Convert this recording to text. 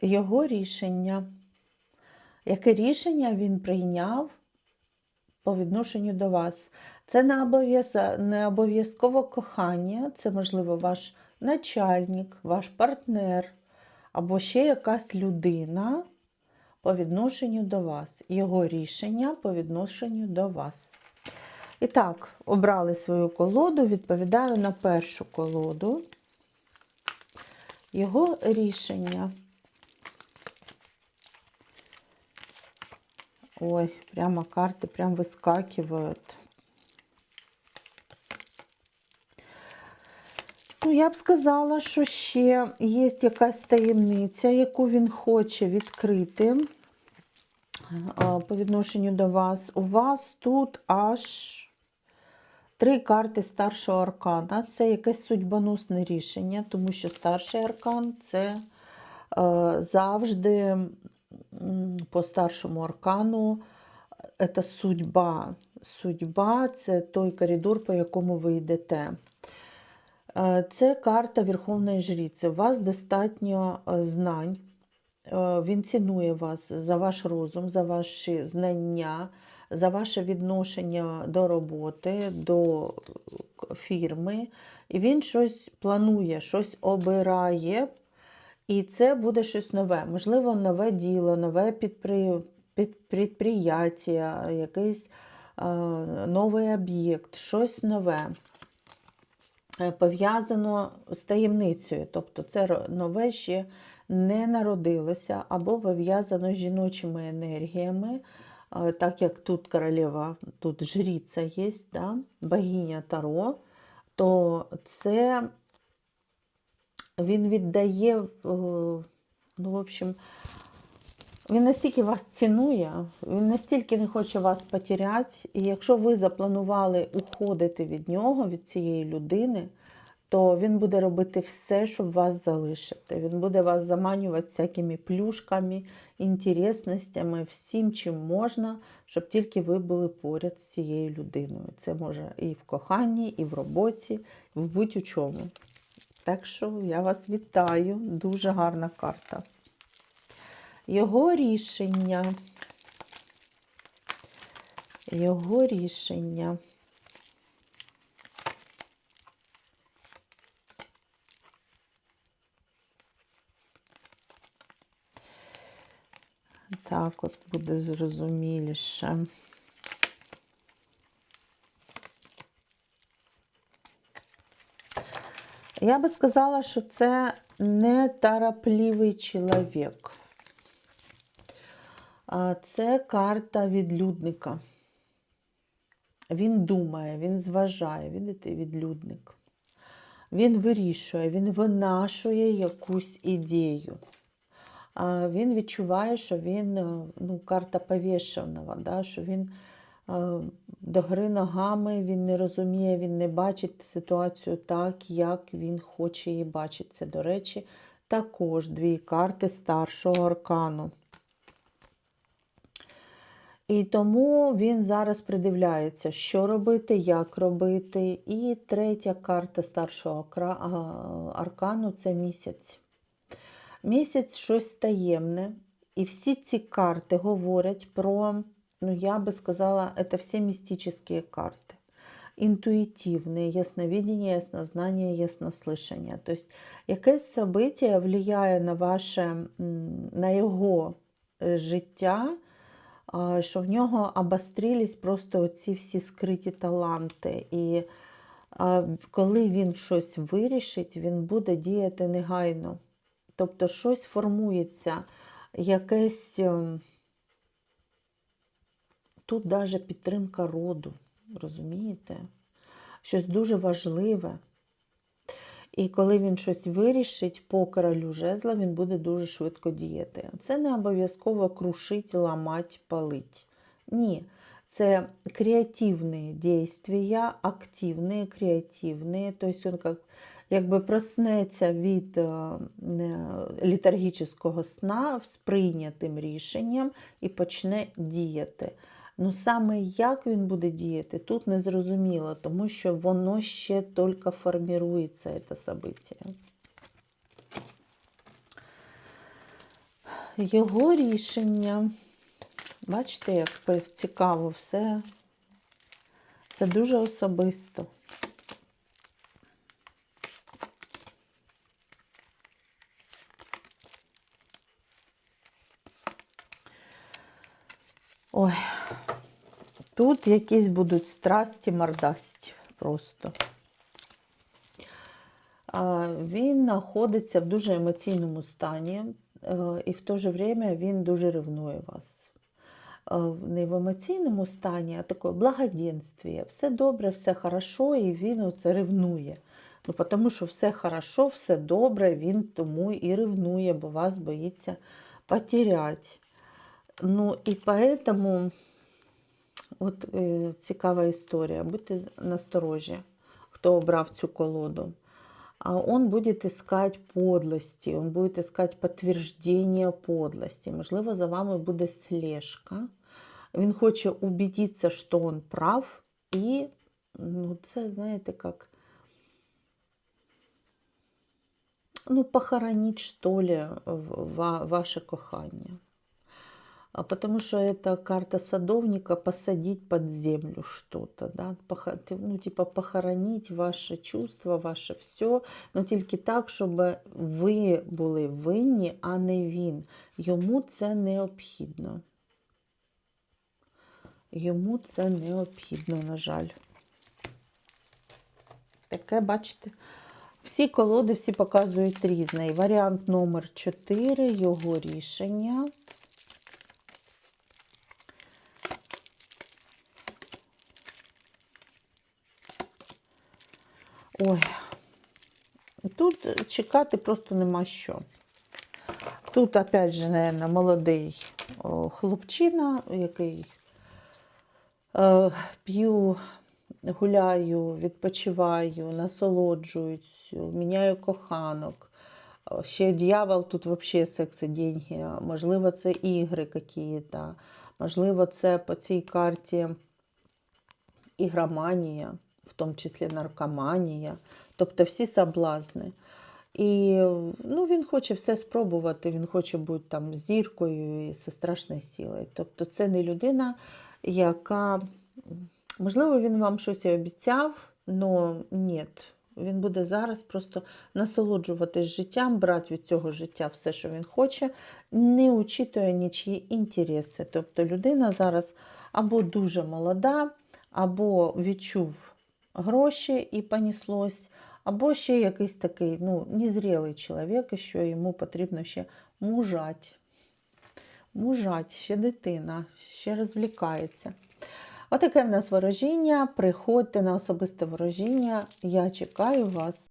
його рішення. Яке рішення він прийняв по відношенню до вас? Це не обов'яз- не обов'язково кохання, це, можливо, ваш начальник, ваш партнер або ще якась людина по відношенню до вас. Його рішення по відношенню до вас. І так, обрали свою колоду, відповідаю на першу колоду. Його рішення. Ой, прямо карты прям выскакивают. Ну, я б сказала, що ще є якась таємниця, яку він хоче відкрити по відношенню до вас. У вас тут аж три карти старшого аркана. Це якесь судьбоносне рішення, тому що старший аркан це е, завжди по старшому аркану це судьба. Судьба це той коридор, по якому ви йдете. Е, Це карта Верховної Жріці. У вас достатньо е, знань. Е, Він цінує вас за ваш розум, за ваші знання, за ваше відношення до роботи, до фірми. І він щось планує, щось обирає. І це буде щось нове. Можливо, нове діло, нове підпри... підприємство, якийсь е, новий об'єкт, щось нове. Е, Пов'язано з таємницею. Тобто це нове ще не народилося, або пов'язано з жіночими енергіями, е, так як тут королева, тут жриця є, да? богиня Таро, то це він віддає, е, ну, в общем, він настільки вас цінує, він настільки не хоче вас потеряти, і якщо ви запланували уходити від нього, від цієї людини, то він буде робити все, щоб вас залишити. Він буде вас заманювати всякими плюшками, інтересностями, всім, чим можна, щоб тільки ви були поряд з цією людиною. Це може і в коханні, і в роботі, і в будь-у чому. Так що я вас вітаю, дуже гарна карта. Його рішення. Його рішення. Так, от буде зрозуміліше. Я би сказала, що це неторопливий чоловік. Це карта відлюдника. Він думає, він зважає, видите, відлюдник. Він вирішує, він винашує якусь ідею. Він відчуває, що він, е, ну, карта повішеного, да, що він до гри ногами, він не розуміє, він не бачить ситуацію так, як він хоче її бачити. Це, до речі, також дві карти старшого аркану. І тому він зараз придивляється, що робити, як робити. І третя карта старшого аркану це місяць. Місяць щось таємне. І всі ці карти говорять про, ну я би сказала, це всі містичні карти. Інтуїтивне, ясновидение, яснознание, яснослышание. Тобто якесь событие влияє на ваше, на його е, життя, що в нього обострились просто оці всі скриті таланти. І коли він щось вирішить, він буде діяти негайно. Тобто щось формується, якесь ем, тут навіть підтримка роду, розумієте? Щось дуже важливе. І коли він щось вирішить по королю жезла, він буде дуже швидко діяти. Це не обов'язково крушить, ламать, палить. Ні, це креативні дійства, активні, креативні. Тобто він як, якби проснеться від е, літаргічного сна з прийнятим рішенням і почне діяти. Ну саме як він буде діяти, тут не зрозуміло, тому що воно ще тільки формірується, це событие. Його рішення. Бачите, як цікаво все. Це дуже особисто. Ой, тут якісь будуть страсті, мордасті просто. Він знаходиться в дуже емоційному стані, е, і в то же время він дуже ревнує вас. Е, Не в емоційному стані, а таке благоденствие. Все добре, все хорошо, і він оце ревнує. Ну, тому що все хорошо, все добре, він тому і ревнує, бо вас боїться потеряти. Ну і поэтому от е, цікава історія. Будьте насторожі, хто обрав цю колоду. А он будет искать подлості, он буде искать підтвердження подлості. Можливо, за вами буде слежка. Він хоче убедитися, що він прав, і ну, це, знаєте, як ну, похоронить, что ли, ваше кохання. Потому что это карта садовника посадить под землю что-то, да? Ну, типа похоронить ваше чувства, ваше все, ну тільки так, щоб ви були винні, а не він. Йому це необхідно. Йому це необхідно, на жаль. Таке, бачите, всі колоди всі показують різне. І варіант номер 4, його рішення. Ой, тут чекати просто нема що. Тут, опять же, наверное, молодий хлопчина, який е, п'ю, гуляю, відпочиваю, насолоджуюсь, міняю коханок. Ще дьявол тут взагалі секс і деньги. Можливо, це ігри якісь. Можливо, це по цій карті ігроманія, тому числі наркоманія, тобто всі соблазни. І ну, він хоче все спробувати, він хоче бути там зіркою і зі страшною силою. Тобто це не людина, яка, можливо, він вам щось і обіцяв, але ні. Він буде зараз просто насолоджуватись життям, брати від цього життя все, що він хоче, не учитує нічиї інтереси. Тобто людина зараз або дуже молода, або відчув гроші і поніслось, або ще якийсь такий ну, незрілий чоловік, що йому потрібно ще мужать. Мужать, ще дитина, ще розвлікається. Отаке в нас ворожіння. Приходьте на особисте ворожіння. Я чекаю вас.